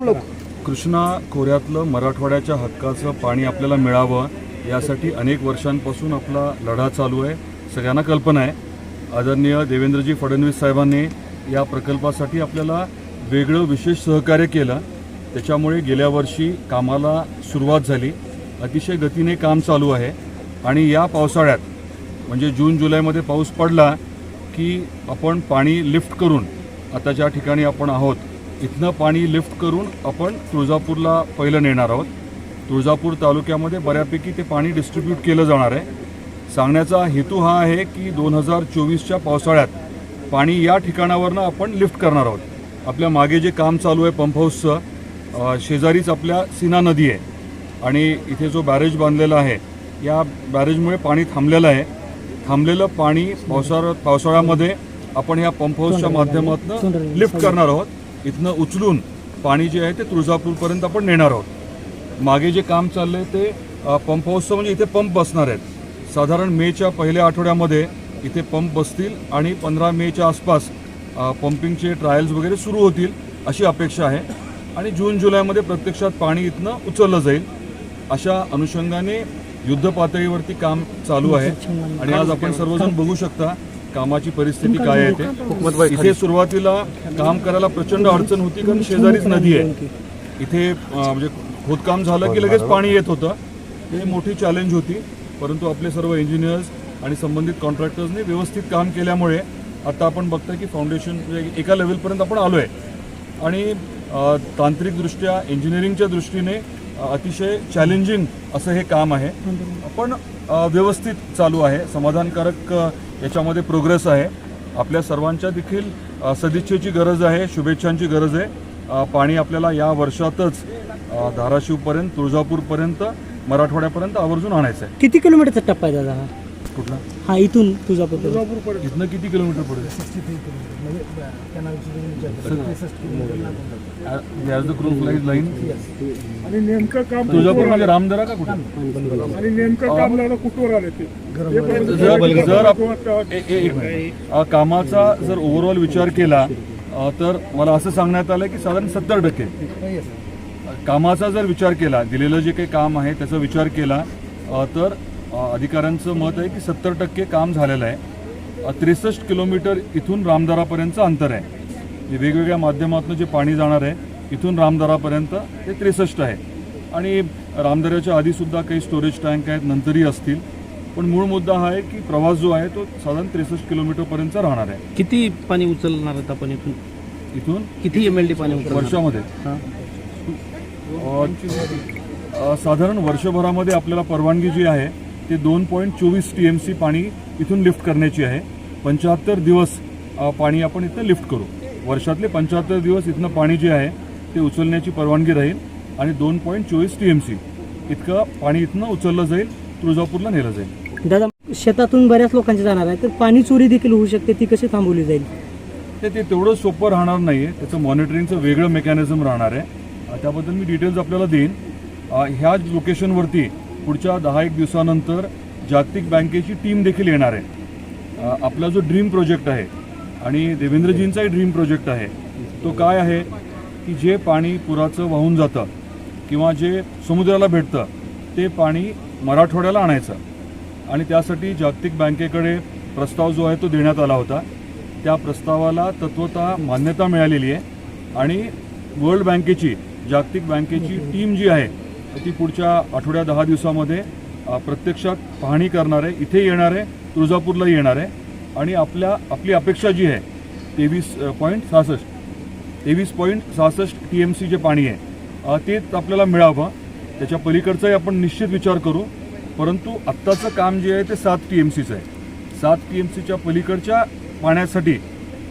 कृष्णा खोऱ्यातलं मराठवाड्याच्या हक्काचं पाणी आपल्याला मिळावं यासाठी अनेक वर्षांपासून आपला लढा चालू आहे. सगळ्यांना कल्पना आहे. आदरणीय देवेंद्रजी फडणवीस साहेबांनी या प्रकल्पासाठी आपल्याला वेगळं विशेष सहकार्य केलं. त्याच्यामुळे गेल्या वर्षी कामाला सुरुवात झाली. अतिशय गतीने काम चालू आहे. आणि या पावसाळ्यात म्हणजे जून जुलैमध्ये पाऊस पडला की आपण पाणी लिफ्ट करून आता ज्या ठिकाणी आपण आहोत. इथनं पाणी लिफ्ट करून आपण तुळजापूरला पहिलं नेणार आहोत. तुळजापूर तालुक्यामध्ये बऱ्यापैकी ते पाणी डिस्ट्रीब्यूट केलं जाणार आहे. सांगण्याचा हेतू हा आहे की दोन हजार चोवीसच्या पावसाळ्यात पाणी या ठिकाणावरनं आपण लिफ्ट करणार आहोत. आपल्या मागे जे काम चालू आहे पंप हाऊसचं अ, शेजारीच आपल्या सीना नदी आहे. आणि इथे जो बॅरेज बांधलेला आहे या बॅरेजमुळे पाणी थांबलेलं आहे. थांबलेलं पाणी पावसाळ्या पावसाळ्यामध्ये आपण या पंप हाऊसच्या माध्यमातून लिफ्ट करणार आहोत. इथनं उचलून पाणी जे आहे ते तुळजापूरपर्यंत आपण नेणार आहोत. मागे जे काम चाललंय ते अ, पंप हाऊसचं म्हणजे इथे पंप बसणार आहेत. साधारण मेच्या पहिल्या आठवड्यामध्ये इथे पंप बसतील आणि पंधरा मेच्या आसपास पंपिंगचे ट्रायल्स वगैरे सुरू होतील अशी अपेक्षा आहे. आणि जून जुलैमध्ये प्रत्यक्षात पाणी इथनं उचललं जाईल. अशा अनुषंगाने युद्ध पातळीवरती काम चालू आहे. आणि आज आपण सर्वजण बघू शकता कामाची परिस्थिती काय आहे ते? इथे सुरुवातीला काम करायला प्रचंड अडचण होती कारण शेजारीच नदी आहे. इथे म्हणजे खोदकाम झालं की लगेच पाणी येत होतं. ही मोठी चॅलेंज होती परंतु आपले सर्व इंजिनियर्स आणि संबंधित कॉन्ट्रॅक्टर्सनी व्यवस्थित काम केल्यामुळे आता आपण बघतोय की फाउंडेशन म्हणजे एका लेवलपर्यंत आपण आलो आहे आणि तांत्रिकदृष्ट्या इंजिनिअरिंगच्या दृष्टीने अतिशय चॅलेंजिंग असं हे काम आहे. पण व्यवस्थित चालू आहे. समाधानकारक याच्यामध्ये प्रोग्रेस आहे. आपल्या सर्वांच्या देखील सदिच्छेची गरज आहे शुभेच्छांची गरज आहे. पाणी आपल्याला या वर्षातच धाराशिवपर्यंत तुळजापूरपर्यंत मराठवाड्यापर्यंत आवर्जून आणायचं आहे किती किलोमीटरचा टप्पा आहे दादा कुठला? हा इथून तुळजापूर इथनं किती किलोमीटर पडेल? द क्रू फ्लाईज लाईन आणि नेमकं काम तुळजापूर म्हणजे रामदरा का कुठे? आणि नेमकं काम लागलं कुठवर आले ते? जर कामाचा जर ओव्हरऑल विचार केला तर मला असं सांगण्यात आलं की साधारण सत्तर टक्के. कामाचा जर विचार केला दिलेलं जे काही काम आहे त्याचा विचार केला तर अधिकाऱ्यांचं मत आहे की सत्तर टक्के काम झालेलं आहे. त्रेसष्ट किलोमीटर इथून रामदारापर्यंतचं अंतर आहे. हे वेगवेगळ्या माध्यमातून जे पाणी जाणार आहे इथून रामदारापर्यंत ते त्रेसष्ट आहे. आणि रामदऱ्याच्या आधीसुद्धा काही स्टोरेज टँक आहेत नंतरही असतील. पण मूळ मुद्दा हा आहे की प्रवास जो आहे तो साधारण त्रेसष्ट किलोमीटरपर्यंतचा राहणार आहे. किती पाणी उचलणार आहेत आपण इथून? इथून? किती एम एल डी पाणी वर्षामध्ये. साधारण वर्षभरामध्ये आपल्याला परवानगी जी आहे ते दोन पॉईंट चोवीस टी एम सी पाणी इथून लिफ्ट करण्याची आहे. पंच्याहत्तर दिवस पाणी आपण इथं लिफ्ट करू. वर्षातले पंच्याहत्तर दिवस इथनं पाणी जे आहे ते उचलण्याची परवानगी राहील आणि दोन पॉईंट चोवीस टी एम सी इतकं पाणी इथनं उचललं जाईल तुळजापूरला नेलं जाईल. दादा शेतातून बऱ्याच लोकांचे जाणार आहे तर पाणी चोरी देखील होऊ शकते ती कशी थांबवली जाईल? ते ते तेवढं सोपं राहणार नाही आहे त्याचं मॉनिटरिंगचं वेगळं मेकॅनिझम राहणार आहे. त्याबद्दल मी डिटेल्स आपल्याला देईन. अ, ह्याच लोकेशनवरती पुढच्या दहा एक दिवसानंतर जागतिक बँकेची टीम देखील येणार आहे. आपला जो ड्रीम प्रोजेक्ट आहे आणि देवेंद्रजींचाही ड्रीम प्रोजेक्ट आहे तो काय आहे की जे पाणी पुराचं वाहून जातं किंवा जे समुद्राला भेटतं ते पाणी मराठवाड्याला आणायचं. आणि त्यासाठी जागतिक बँकेकडे प्रस्ताव जो आहे तो देण्यात आला होता. त्या प्रस्तावाला तत्वतः मान्यता मिळालेली आहे आणि वर्ल्ड बँकेची जागतिक बँकेची टीम जी आहे ती पुढच्या आठवड्या दहा दिवसामध्ये प्रत्यक्षात पाहणी करणार आहे इथे येणार आहे तुळजापूरला येणार आहे आणि आपल्या आपली अपेक्षा जी आहे तेवीस पॉईंट सहासष्ट तेवीस पॉईंट सहासष्ट टी एम सी जे पाणी आहे तेच आपल्याला मिळावं. त्याच्या पलीकडचाही आपण निश्चित विचार करू. परंतु आत्ताचं काम जे आहे ते सात टी एम सीचं आहे. सात टी एम सीच्या पलीकडच्या पाण्यासाठी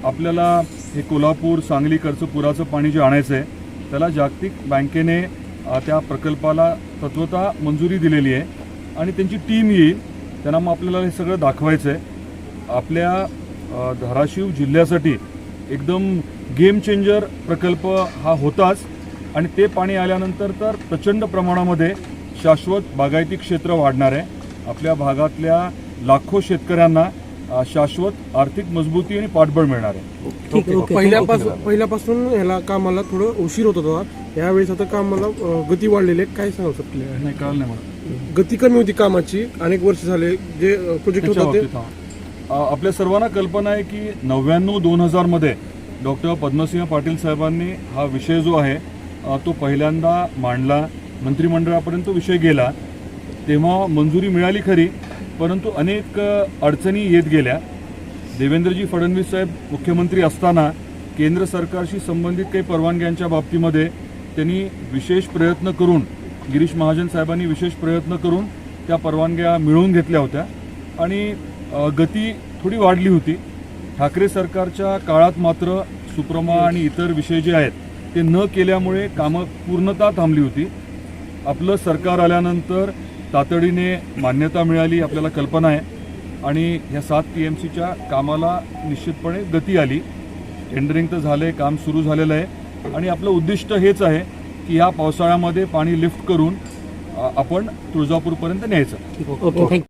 आपल्याला हे कोल्हापूर सांगलीकडचं पुराचं पाणी जे आणायचं आहे त्याला जागतिक बँकेने त्या प्रकल्पाला तत्वतः मंजुरी दिलेली आहे आणि त्यांची टीम येईल. त्यांना मग आपल्याला हे सगळं दाखवायचं आहे आपल्या धाराशिव जिल्ह्यासाठी एकदम गेम चेंजर प्रकल्प हा होताच. आणि ते पाणी आल्यानंतर तर प्रचंड प्रमाणामध्ये शाश्वत बागायती क्षेत्र वाढणार आहे. आपल्या भागातल्या लाखो शेतकऱ्यांना शाश्वत आर्थिक मजबूती आणि पाठबळ मिळणार आहे. ठीक आहे ओके पहिल्यापासून पहिल्यापासून ह्याला कामाला थोडं उशीर होत होता. यावेळेस आता कामाला गती वाढलेली आहे. काय सांगू शकले नाही कळलं नाही मला. गती कमी होती कामाची. अनेक वर्ष झाले जे प्रोजेक्ट होता ते. आपल्या सर्वांना कल्पना आहे की नव्याण्णव दोन हजारमध्ये डॉक्टर पद्मसिंह पाटील साहेबांनी हा विषय जो आहे तो पहिल्यांदा मांडला. मंत्रिमंडळापर्यंत तो विषय गेला. तेव्हा मंजुरी मिळाली खरी. परंतु अनेक अडचणी येत गेल्या. देवेंद्रजी फडणवीस साहेब मुख्यमंत्री असताना केंद्र सरकारशी संबंधित काही परवानग्यांच्या बाबतीमध्ये त्यांनी विशेष प्रयत्न करून गिरीश महाजन साहेबांनी विशेष प्रयत्न करून त्या परवानग्या मिळवून घेतल्या होत्या. आणि गती थोडी वाढली होती. ठाकरे सरकारच्या काळात मात्र सुप्रमा आणि इतर विषय जे आहेत ते न केल्यामुळे कामं पूर्णता थांबली होती. आपलं सरकार आल्यानंतर तातडीने मान्यता मिळाली आपल्याला कल्पना आहे. आणि ह्या सात टी एम सीच्या कामाला निश्चितपणे गती आली. टेंडरिंग तर झालं आहे काम सुरू झालेलं आहे. आणि आपलं उद्दिष्ट हेच आहे की ह्या पावसाळ्यामध्ये पाणी लिफ्ट करून आपण तुळजापूरपर्यंत न्यायचं. Okay thank you